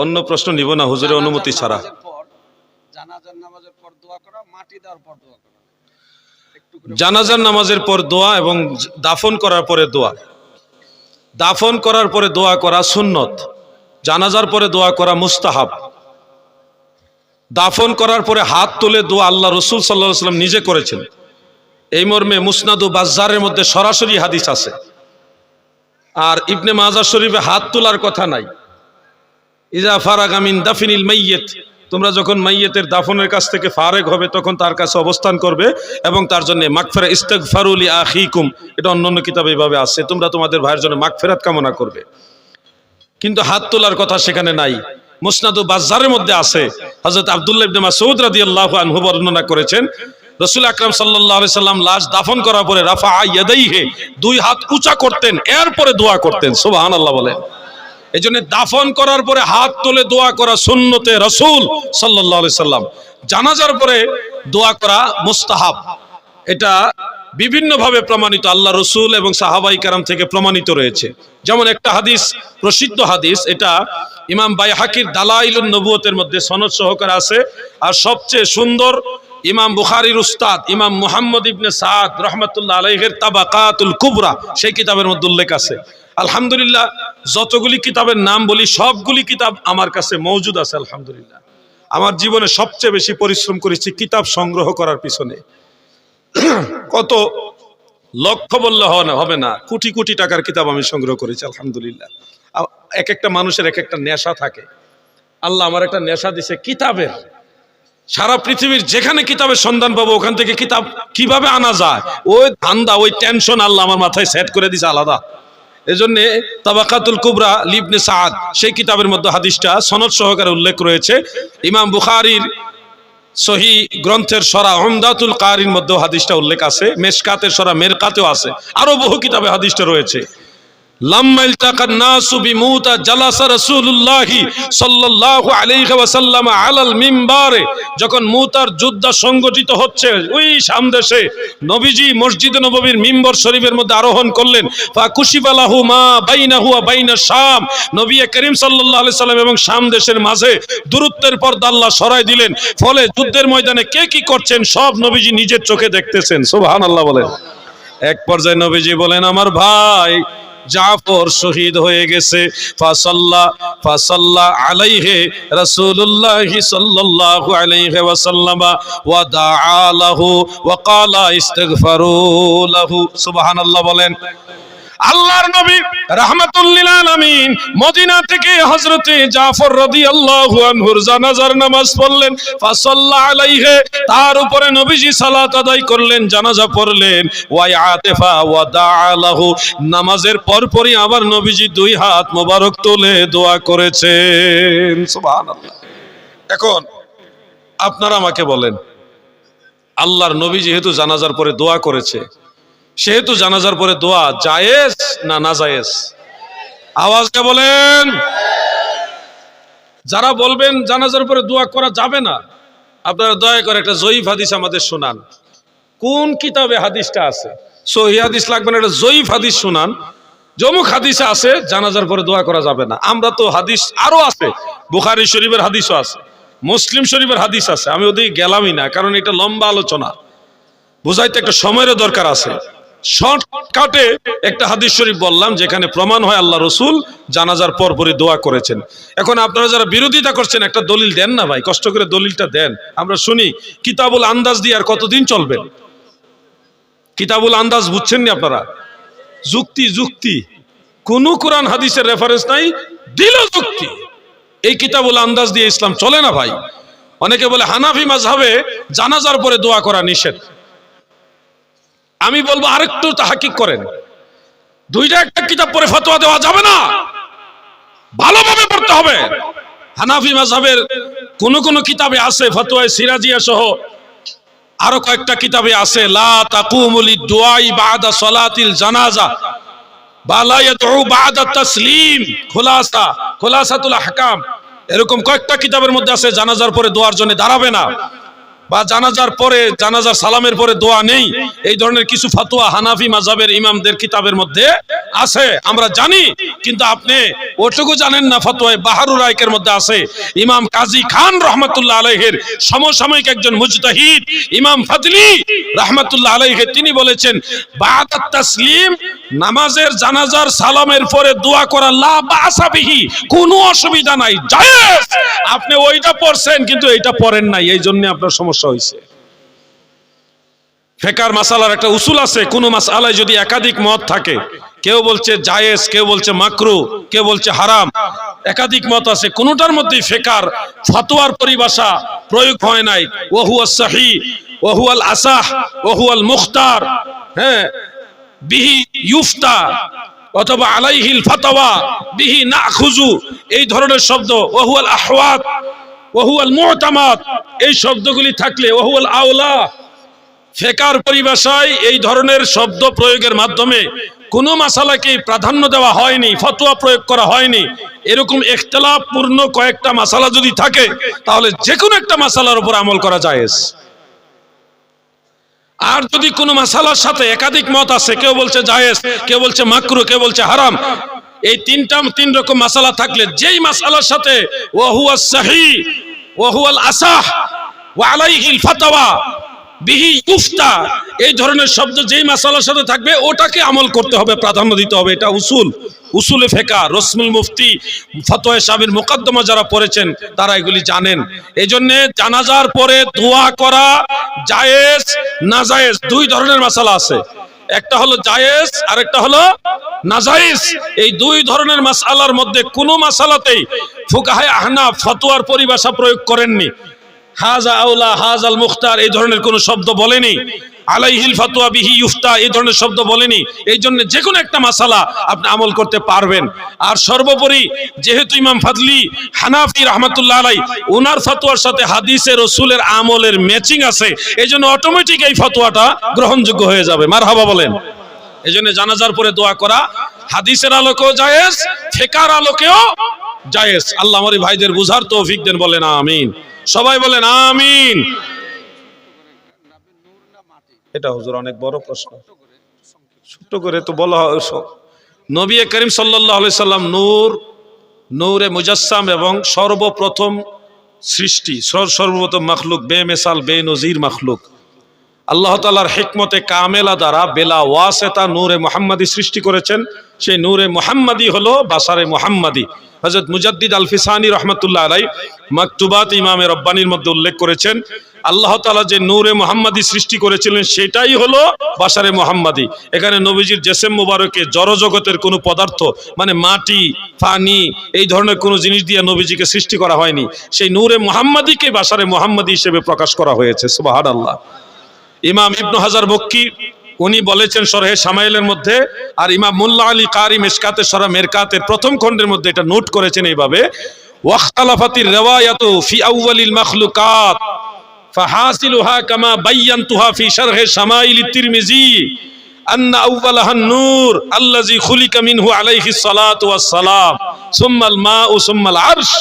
অন্য প্রশ্ন নিব না হুজুরের অনুমতি ছাড়া। জানাজার নামাজের পর দোয়া করা মাটি দেওয়ার পর দোয়া করা। জানাজার নামাজের পর দোয়া এবং দাফন করার পরে দোয়া। দাফন করার পরে দোয়া করা সুন্নত জানাজার পরে দোয়া করা মুস্তাহাব। দাফন করার পরে হাত তুলে দোয়া আল্লাহ রসুল সাল্লাহ সাল্লাম নিজে করেছেন। এই মর্মে মুসনাদু বাজারের মধ্যে সরাসরি হাদিস আছে। আর ইবনে মাজার শরীফে হাত তোলার কথা নাই। ইজা ফারাগামিন দাফিনিল মাইয়েত তোমরা যখন মাইয়েতের দাফনের কাছ থেকে ফারেক হবে, তখন তার কাছে অবস্থান করবে এবং তার জন্য মাকফেরা মাগফেরা ইস্তেগফারুলি আখিকুম এটা অন্য অন্য কিতাবে আছে, তোমরা তোমাদের ভাইয়ের জন্য মাগফেরাত কামনা করবে। কিন্তু হাত তোলার কথা সেখানে নাই। মুসনাদু বাজারের মধ্যে আছে। হযরত আব্দুল্লাহ ইবনে মাসউদ রাদিয়াল্লাহু আনহু বর্ণনা করেছেন, রসুল আকরাম আলাইহি সাল্লাম লাশ দাফন করার পরে রাফা ইয়াদাইহি দুই হাত উঁচা করতেন, এরপরে দোয়া করতেন। সুবহানাল্লাহ বলেন। এই জন্য দাফন করার পরে হাত তুলে দোয়া করা সুন্নতে রসুল সাল্লাহ সাল্লাম। জানাজার পরে দোয়া করা মুস্তাহাব। এটা বিভিন্নভাবে প্রমাণিত, আল্লাহ রসুল এবং সাহাবাই কারাম থেকে প্রমাণিত রয়েছে। যেমন একটা হাদিস, প্রসিদ্ধ হাদিস, এটা ইমাম বাই হাকির দালাইলুন নবুয়তের মধ্যে সনদ সহকারে আছে। আর সবচেয়ে সুন্দর ইমাম বুখারির উস্তাদ ইমাম মুহাম্মদ ইবনে সাদ রহমতুল্লাহ আলাইহের তাবাকাতুল কুবরা, সেই কিতাবের মধ্যে উল্লেখ আছে। আলহামদুলিল্লাহ, যতগুলি কিতাবের নাম বলি, সবগুলি কিতাব আমার কাছে মৌজুদ আছে, আলহামদুলিল্লাহ। আমার জীবনে সবচেয়ে বেশি পরিশ্রম করেছি কিতাব সংগ্রহ করার পিছনে। কত লক্ষ বললে হবে না, কোটি কোটি টাকার কিতাব আমি সংগ্রহ করেছি, আলহামদুলিল্লাহ। এক একটা মানুষের এক একটা নেশা থাকে। আল্লাহ আমার একটা নেশা দিছে কিতাবের। সারা পৃথিবীর যেখানে কিতাবের সন্ধান পাবো, ওখান থেকে কিতাব কীভাবে আনা যায়? ওই ধান্দা, ওই টেনশন আল্লাহ আমার মাথায় সেট করে দিছে আলাদা। এজন্য তাবাকাতুল কুবরা লিবনে সাদ, সেই কিতাবের মধ্যে হাদিসটা সনদ সহকারে উল্লেখ রয়েছে। ইমাম বুখারীর সহি গ্রন্থের সরা অমদাতুল কারির মধ্যেও হাদিসটা উল্লেখ আছে, মেশকাতের সরা মেরকাতেও আছে। আরও বহু কিতাবে হাদিসটা রয়েছে। মিম্বারে। যখন মুতার যুদ্ধ সংগঠিত হচ্ছে ওই সামদেশে নবীজি মসজিদে নববীর মিম্বর শরীফের মধ্যে আরোহণ করলেন, ফা কুশিবালাহু মা বাইনা নবী করিম সাল্লাম এবং শাম দেশের মাঝে দূরত্বের পর্দা আল্লাহ সরাই দিলেন। ফলে যুদ্ধের ময়দানে কে কি করছেন, সব নবীজি নিজের চোখে দেখতেছেন। সুবহানাল্লাহ বলেন। এক পর্যায়ে নবীজি বলেন, আমার ভাই জাফর শহীদ হয়ে গেছে। ফাসাল্লা ফাসাল্লা আলাইহে রাসূলুল্লাহ সাল্লাল্লাহু আলাইহি ওয়াসাল্লাম ওয়া দাআ লাহু ওয়া ক্বালা ইস্তিগফারু লাহু। সুবহানাল্লাহ বলেন আল্লাহর নবী রাহমাতুল্লিল আলামিন মদিনা থেকে হযরতে জাফর রাদিয়াল্লাহু আনহুর জানাজার নামাজ পড়লেন, ফাসাল্লা আলাইহি, তার উপরে নবীজি সালাত আদায় করলেন, জানাজা পড়লেন ওয়া আতিফা ওয়া দাআ লাহু, নামাজের পরপরই আবার নবীজি দুই হাত মোবারক তুলে দোয়া করেছেন। এখন আপনারা আমাকে বলেন, আল্লাহর নবী যেহেতু জানাজার পরে দোয়া করেছে সেহেতু জানাজার পরে দোয়া, জায়েজ না না জায়েজ? আওয়াজকে বলেন। যারা বলবেন জানাজার পরে দোয়া করা যাবে না, আপনারা দয়া করে একটা জয়ীফ হাদিস আমাদের শোনান। কোন কিতাবে হাদিসটা আছে? সহি হাদিস লাগবে না, একটা জয়ীফ হাদিস শোনান। জমুক হাদিসে আছে, জানাজার পরে দোয়া করা যাবে না। আমরা তো হাদিস আরও আছে, বুখারি শরীফের হাদিসও আছে, মুসলিম শরীফের হাদিস আছে। আমি ওদিকে গেলামই না, কারণ এটা লম্বা আলোচনা। বুঝাইতে একটা সময়ের দরকার আছে। শর্টকাটে একটা হাদিস শরীফ বললাম, যেখানে প্রমাণ হয় আল্লাহ রসুল জানাজার পরপরই দোয়া করেছেন। এখন আপনারা যারা বিরোধিতা করছেন, একটা দলিল দেন না ভাই, কষ্ট করে দলিলটা দেন। আমরা শুনি, কিতাবুল আন্দাজ দিয়ে আর কতদিন চলবেন কিতাবুল আন্দাজ বুঝছেন নি আপনারা? যুক্তি যুক্তি। কোন কোরআন হাদিসের রেফারেন্স নাই, দিল যুক্তি। এই কিতাবুল আন্দাজ দিয়ে ইসলাম চলে না ভাই। অনেকে বলে হানাফি মাঝহাবে জানাজার পরে দোয়া করা নিষেধ। আমি বলব আরেকটু তাহাকিক করেন। দুইটা একটা কিতাব পরে ফতোয়া দেওয়া যাবে না। ভালোভাবে পড়তে হবে। হানাফি মাযহাবের কোন কোন কিতাবে আছে, ফতোয়ায়ে সিরাজিয়া সহ আরও কয়েকটা কিতাবে আছে। লা তাকুমুল দুআই বাদা সালাতিল জানাজা, বা লা ইয়াদউ বাদা তাসলিম, খুলাসা, খুলাসাতুল আহকাম। এরকম কয়েকটা কিতাবের মধ্যে আছে, জানাজার পরে দোয়ার জন্য দাঁড়াবে না। বা জানাজার পরে জানাজার সালামের পরে দোয়া নেই। এই ধরনের কিছু ফাতুয়া হানাফি মাযহাবের ইমামদের কিতাবের মধ্যে আছে। আমরা জানি, কিন্তু আপনি ওটুকু জানেন না ফতোয়ায় বাহারুর রায়কের মধ্যে আছে। ইমাম কাজী খান রহমতুল্লাহ আলাইহের সমসাময়িক একজন মুজতাহিদ, ইমাম ফাজলি রহমতুল্লাহ আলাইহে, তিনি বলেছেন তাসলিম, নামাজের জানাজার সালামের পরে দোয়া করা লা বাসা বিহি, কোনো অসুবিধা নাই, জায়েজ। আপনি ওইটা পড়ছেন, কিন্তু এইটা পড়েন নাই, এই জন্য আপনার সমস্যা হয়েছে ফেকার মাসালার একটা উসুল আছে, কোন মাসালায় যদি একাধিক মত থাকে, কেউ বলছে জায়েজ, কেউ বলছে মাকরু, কেউ বলছে হারাম, একাধিক মত আছে, কোনটার মধ্যেই ফেকার ফতোয়ার পরিভাষা প্রয়োগ হয় নাই। ওহুয়া সাহি আল আসাহ, ওহুয়াল মুখতার হ্যাঁ বিহি ইউফতা অথবা আলাইহিল ফাতাওয়া, বিহি না খুজু এই ধরনের শব্দ, ওহুয়াল আহওয়াত, ওহুয়াল মুতামাদ এই শব্দগুলি থাকলে ওহুয়াল আওলা। ফেকার পরিভাষায় এই ধরনের শব্দ প্রয়োগের মাধ্যমে কোনো মাসালাকে প্রাধান্য দেওয়া হয়নি, ফতোয়া প্রয়োগ করা হয়নি। এরকম একতলাপূর্ণ কয়েকটা মাসালা যদি থাকে, তাহলে যে কোনো একটা মাসালার উপর আমল করা জায়েজ। আর যদি কোনো মাসালার সাথে একাধিক মত আছে, কেউ বলছে জায়েজ, কেউ বলছে মাকরু, কেউ বলছে হারাম, এই তিনটা, তিন রকম মাসালা থাকলে যেই মাসালার সাথে ওহুয়া সাহি ওহুয়াল আসাহ ওয়া আলাইহিল ফাতাওয়া বিহি ইউফতা এই ধরনের শব্দ যেই মাসালার সাথে থাকবে, ওটাকে আমল করতে হবে, প্রাধান্য দিতে হবে, এটা উসুল। উসুলে ফেকা, রসমুল মুফতি, ফতোয়া সাহেবের মোকদ্দমা যারা পড়েছেন, তারা এগুলি জানেন। এই জন্য জানাজার পরে দোয়া করা জায়েজ, না জায়েজ, দুই ধরনের মাসালা আছে। একটা হলো জায়েজ আর একটা হলো নাজায়েজ এই দুই ধরনের মাসালার মধ্যে কোনো মাসালাতেই ফুকাহায় আহনা ফতোয়ার পরিভাষা প্রয়োগ করেননি। হাজা আউলা, হাজাল মুখতার, এই ধরনের কোনো শব্দ বলেনি। আলাইহিল ফাতুয়া বিহি ইউফতা, এই ধরনের শব্দ বলেনি। এই জন্য যে কোনো একটা মাসালা আপনি আমল করতে পারবেন। আর সর্বোপরি, যেহেতু ইমাম ফাদলি হানাফি রহমতুল্লাহ আলাই ওনার ফতোয়ার সাথে হাদিসে রসুলের আমলের ম্যাচিং আছে, এই জন্য অটোমেটিক এই ফতোয়াটা গ্রহণযোগ্য হয়ে যাবে। মার হাবা বলেন। এই জন্য জানাজার পরে দোয়া করা, হাদিসের আলোকেও জায়েজ, ফেকার আলোকেও জায়েজ। আল্লাহ আমার ভাইদের বুঝার তৌফিক দেন, বলেন আমিন। সবাই বলেন আমিন। এটা হুজুর অনেক বড় প্রশ্ন। ছোট্ট করে তো বলা হয়। নবী করিম সাল্লাম নূর, নূরে মুজাসসাম এবং সর্বপ্রথম সৃষ্টি, সর- সর্বপ্রথম মখলুক বে মেসাল বে নজির মখলুক। আল্লাহ তালার হেকমতে কামেলা দ্বারা বেলা ওয়াসেতা নূরে মোহাম্মদী সৃষ্টি করেছেন। সেই নূরে মোহাম্মদী হলো বাসারে মোহাম্মদী। হজরত মুজাদ্দিদ আল ফিসানি রহমতুল্লাহ আলাই মাকতুবাত ইমামে রব্বানির মধ্যে উল্লেখ করেছেন, আল্লাহ তালা যে নূরে মোহাম্মদী সৃষ্টি করেছিলেন সেটাই হলো বাসারে মোহাম্মদী। এখানে নবীজির জেসেম মুবারকে জড়জগতের কোনো পদার্থ মানে মাটি, পানি, এই ধরনের কোনো জিনিস দিয়ে নবীজিকে সৃষ্টি করা হয়নি। সেই নূরে মোহাম্মদীকে বাসারে মোহাম্মদী হিসেবে প্রকাশ করা হয়েছে সুবাহান আল্লাহ ইমাম ইবনু হাজার বক্কি উনি বলেছেন সরহে সামাইলের মধ্যে আর ইমাম মুল্লা আলী কারি মেশকাতে সরা মেরকাতের প্রথম খণ্ডের মধ্যে এটা নোট করেছেন এইভাবে ওয়াখতালাফাতির রিওয়ায়াতু ফি আউয়ালিল মাখলুকাত ফাহাসিলুহা কামা বাইয়ানতুহা ফি শারহে শামাইল তিরমিজি أن أولها النور الذي خلق منه عليه الصلاة والسلام ثم الماء ثم العرش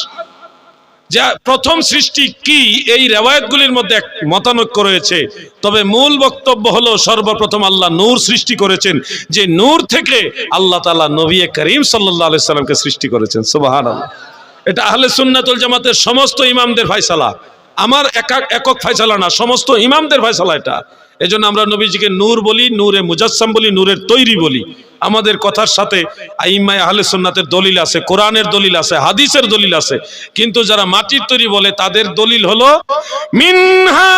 যা প্রথম সৃষ্টি কি, এই রেওয়ায়তগুলির মধ্যে এক মতানৈক্য রয়েছে। তবে মূল বক্তব্য হলো, সর্বপ্রথম আল্লাহ নূর সৃষ্টি করেছেন, যে নূর থেকে আল্লাহ তাআলা নবী করিম সাল্লাল্লাহু আলাইহি সাল্লামকে সৃষ্টি করেছেন। সুবহানাল্লাহ। এটা আহলে সুন্নাতুল জামাতের সমস্ত ইমামদের ফয়সালা। আমার একক একক ফয়সালা না, সমস্ত ইমামদের ফয়সালা এটা। এজন্য আমরা নবীজিকে নূর বলি, নূরে মুজাসসাম বলি, নূরের তৈরি বলি। আমাদের কথার সাথে আইম্মায় আহলে সুন্নাতের দলিল আছে, কোরআনের দলিল আছে, হাদিসের দলিল আছে। কিন্তু যারা মাটির তৈরি বলে, তাদের দলিল হলো, মিনহা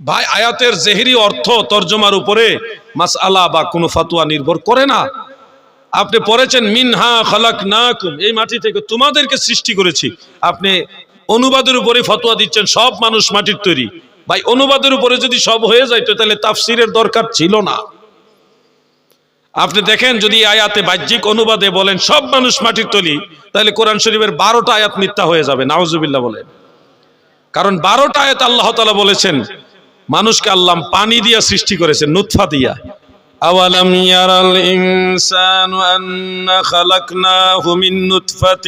ভাই, আয়াতের জেহেরি অর্থ তর্জমার উপরে মাসআলা বা কোনো ফাতুয়া নির্ভর করে না। আপনি পড়েছেন, মিনহা খালাক নাকুম এই মাটি থেকে তোমাদেরকে সৃষ্টি করেছি। আপনি অনুবাদের উপরে ফতোয়া দিচ্ছেন, সব মানুষ মাটির তৈরি। ভাই অনুবাদের উপরে যদি সব হয়ে যাইতো তাহলে তাফসিরের দরকার ছিল না আপনি দেখেন যদি এই আয়াতে বাহ্যিক অনুবাদে বলেন সব মানুষ মাটির তৈরি তাহলে কোরআন শরীফের বারোটা আয়াত মিথ্যা হয়ে যাবে নাউজুবিল্লাহ বলেন কারণ বারোটা আয়াত আল্লাহ তালা বলেছেন মানুষকে আল্লাহ পানি দিয়া সৃষ্টি করেছেন নুৎফা দিয়া أولم ير الإنسان أن خلقناه من نطفة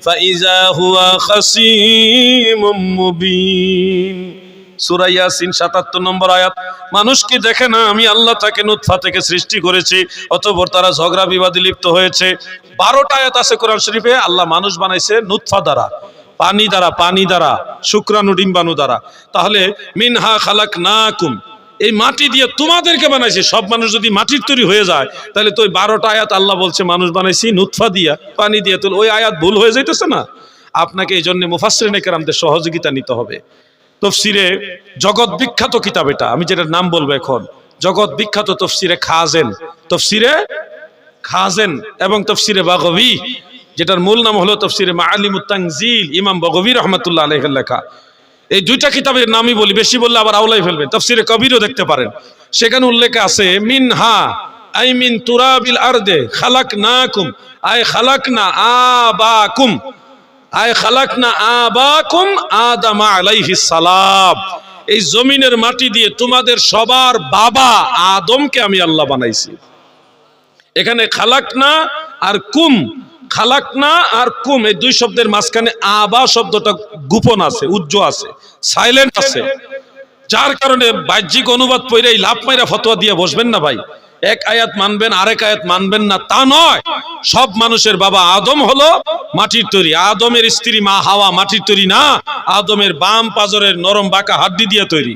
فإذا هو خصيم مبين সূরা ইয়াসিন 77 নম্বর আয়াত, মানুষ কি দেখে না আমি আল্লাহ তাকে নুতফা থেকে সৃষ্টি করেছি, অতঃপর তারা ঝগড়া বিবাদে লিপ্ত হয়েছে? 12টা আয়াত আছে কোরআন শরীফে, আল্লাহ মানুষ বানাইছে নুতফা দ্বারা, পানি দ্বারা পানি দ্বারা, শুক্রাণু, ডিম্বাণু দ্বারা। তাহলে, মিনহা খালাক নাকুম এই মাটি দিয়ে তোমাদেরকে বানাইছে। সব মানুষ যদি মাটির তৈরি হয়ে যায়, তাহলে তো ওই বারোটা আয়াত আল্লাহ বলছে, মানুষ বানাইছি নুৎফা দিয়া, পানি দিয়ে। তো ওই আয়াত ভুল হয়ে যাইতেছে না? আপনাকে এই জন্য মুফাসরিনে কেরামদের সহযোগিতা নিতে হবে। তফসিরে জগৎ বিখ্যাত কিতাব এটা। আমি যেটার নাম বলব এখন, জগৎ বিখ্যাত তফসিরে খাজেন। তফসিরে খাজেন এবং তফসিরে বাগবি, যেটার মূল নাম হলো তফসিরে মাআলিমুত তানজিল, ইমাম বাগবি রহমতুল্লাহ আলাইহির লেখা। এই দুইটা কিতাবের নামই বলি, বেশি বললে আবার আওলাই ফেলবেন, তফসিরে কবিরও দেখতে পারেন। সেখানে উল্লেখ আছে মিন হা আই মিন তুরাবিল আরদে খালাক না কুম আই খালাক না আবাকুম। আই খালাক না আবাকুম আদামা আলাইহিস সালাম। এই জমিনের মাটি দিয়ে তোমাদের সবার বাবা আদমকে আমি আল্লাহ বানাইছি। এখানে খালাকনা আর কুম, খালাকনা আর কুম, এই দুই শব্দের মাঝখানে আবা শব্দটা গোপন আছে, উজ্জ্ব আছে সাইলেন্ট আছে। যার কারণে বাহ্যিক অনুবাদ পইরে এই লাভ মাইরা ফতোয়া দিয়ে বসবেন না ভাই। এক আয়াত মানবেন, আরেক আয়াত মানবেন না, তা নয়। সব মানুষের বাবা আদম হলো মাটির তৈরি। আদমের স্ত্রী মা হাওয়া মাটির তৈরি না, আদমের বাম পাজরের নরম বাঁকা হাড্ডি দিয়ে তৈরি।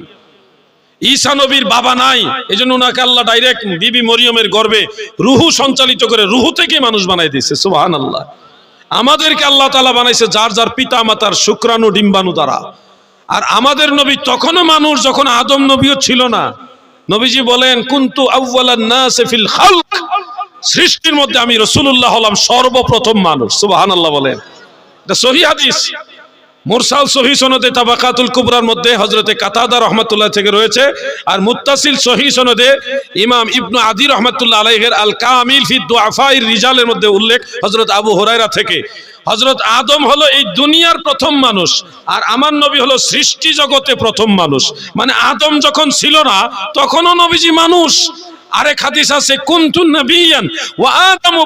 ঈসা নবীর বাবা নাই এই জন্য ওনাকে আল্লাহ ডাইরেক্ট বিবি মরিয়মের গর্বে রুহু সঞ্চালিত করে রুহু থেকে মানুষ বানাই দিয়েছে সুবাহান আল্লাহ আমাদেরকে আল্লাহ তালা বানাইছে যার যার পিতা মাতার শুক্রাণু, ডিম্বাণু দ্বারা। আর আমাদের নবী তখনও মানুষ যখন আদম নবীও ছিল না। নবীজি বলেন, কুন্তু ফিল খালক। সৃষ্টির মধ্যে আমি রসুল্লাহ হলাম সর্বপ্রথম মানুষ। সুবাহান আল্লাহ বলেন। এটা সহি হাদিস। মুরসাল সহি সনদে তাবাকাতুল কুবরার মধ্যে হজরতে কাতাদা রহমতুল্লাহ থেকে রয়েছে আর মুত্তাসিল সহি সনদে ইমাম ইবনু আদি রহমতুল্লাহ আলাইহের আল কামিল ফি দুআফাইর রিজালের মধ্যে উল্লেখ হজরত আবু হুরায়রা থেকে। হজরত আদম হলো এই দুনিয়ার প্রথম মানুষ আর আমার নবী হলো সৃষ্টি জগতে প্রথম মানুষ। মানে আদম যখন ছিল না, তখনও নবীজি মানুষ। আরেক হাদিস আছে, কুনতু নবিয়ান ওয়া আদামু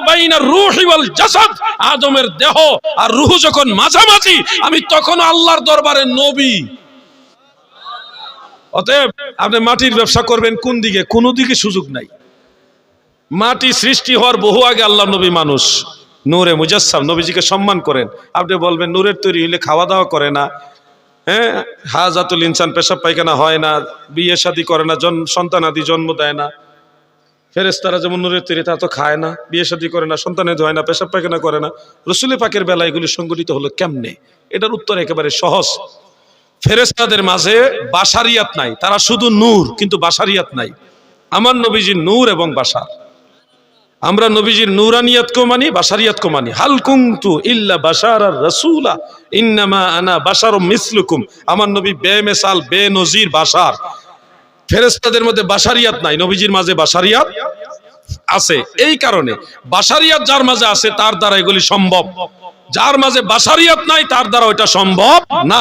রূহি ওয়াল জাসাদ। আদমের দেহ আর রূহ যখন মাঝামাঝি, আমি তখন আল্লাহর দরবারে নবী। অতএব আপনি মাটির ব্যবসা করবেন কোন দিকে? কোন দিকে সুযোগ নাই। মাটি সৃষ্টি হওয়ার বহু আগে আল্লাহ নবী মানুষ। নূরে মুজাসসাম নবীজিকে সম্মান করেন। আপনি বলবেন, নূরের তৈরি হইলে খাওয়া দাওয়া করে না। হ্যাঁ? হাজাতুল ইনসান পেশাব পায়খানা হয় না, বিয়ে শাদী করে না, জন সন্তান আদি জন্ম দেয় না। ফেরেস্তারা যেমন নূরের তৈরি, তা তো খায় না, বিয়ে শাদী করে না সন্তানের হয় না, পেশাব পায়খানা করে না। রসুলি পাকের বেলা এগুলি সংগঠিত হলো কেমনে? এটার উত্তর একেবারে সহজ। ফেরেস্তাদের মাঝে বাসারিয়াত নাই, তারা শুধু নূর, কিন্তু বাসারিয়াত নাই। আমার নবীজি নূর এবং বাসার। আমরা নবীজির নূরানিয়াতকেও মানি বাসারিয়াতকেও মানি। হাল কুংতু ইল্লা বাসার আর রসুলা, ইন্নামা আনা বাসার মিসলুকুম। আমার নবী বে মেসাল বে নজির বাসার ফেরেস্তাদের মধ্যে বাসারিয়াত নাই, নবীজির মাঝে বাসারিয়াত আছে। এই কারণে বাসারিয়াত যার মাঝে আছে, তার দ্বারা এগুলি সম্ভব। যার মাঝে বাসারিয়াত নাই, তার দ্বারা ওইটা সম্ভব না।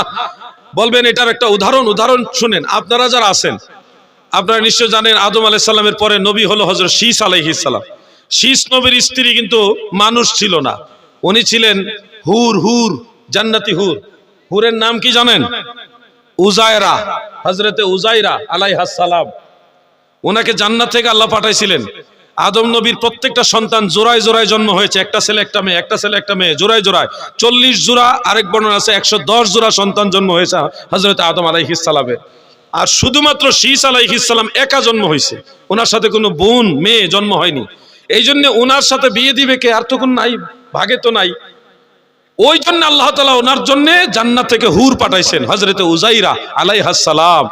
বলবেন, এটার একটা উদাহরণ উদাহরণ শুনেন। আপনারা যারা আছেন, আপনারা নিশ্চয় জানেন, আদম আলাইসাল্লামের পরে নবী হলো হজরত শীষ আলাইহিসাল্লাম শীষ নবীর স্ত্রী কিন্তু মানুষ ছিল না। উনি ছিলেন হুর হুর, জান্নাতি হুর। হুরের নাম কি জানেন? উজায়রা হজরতে উজাইরা আলাইহাসালাম ওনাকে জান্নাত থেকে আল্লাহ পাঠাইছিলেন। আদম নবীর প্রত্যেকটা সন্তান জোড়ায় জোড়ায় জন্ম হয়েছে। একটা ছেলে, একটা মেয়ে, একটা ছেলে, একটা মেয়ে, জোড়ায় জোড়ায়। চল্লিশ জোড়া, আরেক বর্ণনা আছে, একশো দশ জোড়া সন্তান জন্ম হয়েছে হজরত আদম আলাইহিসালামের আর শুধুমাত্র শীষ আলাইহিসালাম একা জন্ম হয়েছে ওনার সাথে কোনো বোন, মেয়ে জন্ম হয়নি। এই জন্য ওনার সাথে বিয়ে দিবে কে? আর তখন নাই, ভাগে তো নাই। ওই জন্য আল্লাহ তালা ওনার জন্য জান্নাত থেকে হুর পাঠাইছেন হজরতে উজাইরা আলাইহাসালাম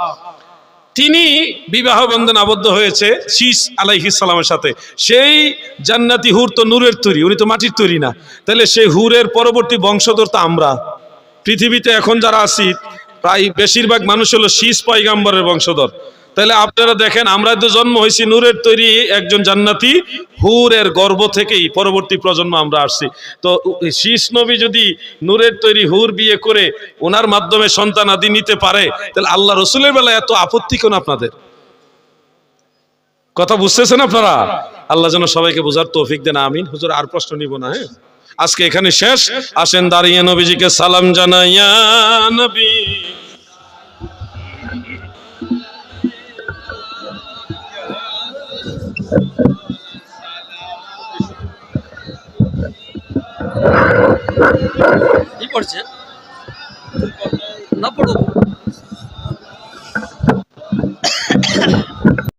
তিনি বিবাহ বন্ধন আবদ্ধ হয়েছে শীষ আলাইহিস সালামের সাথে। সেই জান্নাতি হুর তো নূরের তৈরি, উনি তো মাটির তৈরি না। তাহলে সেই হুরের পরবর্তী বংশধর তো আমরা। পৃথিবীতে এখন যারা আছি, প্রায় বেশিরভাগ মানুষ হলো শীষ পয়গাম্বরের বংশধর। তাহলে আপনারা দেখেন, আমরা তো জন্ম হয়েছি, নূরের তৈরি একজন জান্নাতি, হুরের গর্ভ থেকেই পরবর্তী প্রজন্ম আমরা আসছি। তো শীষ নবী যদি নূরের তৈরি হুর বিয়ে করে ওনার মাধ্যমে সন্তান আদি নিতে পারে, তাহলে আল্লাহ রসুলের বেলায় এত আপত্তি কেন আপনাদের? কথা বুঝতেছেন আপনারা? আল্লাহ যেন সবাইকে বোঝার তৌফিক দেন, আমিন। হুজুর, আর প্রশ্ন নিব না হ্যাঁ? আজকে এখানে শেষ। আসেন দাঁড়িয়ে নবীজিকে সালাম জানাইয়া নবী। কি করছে না পড়ো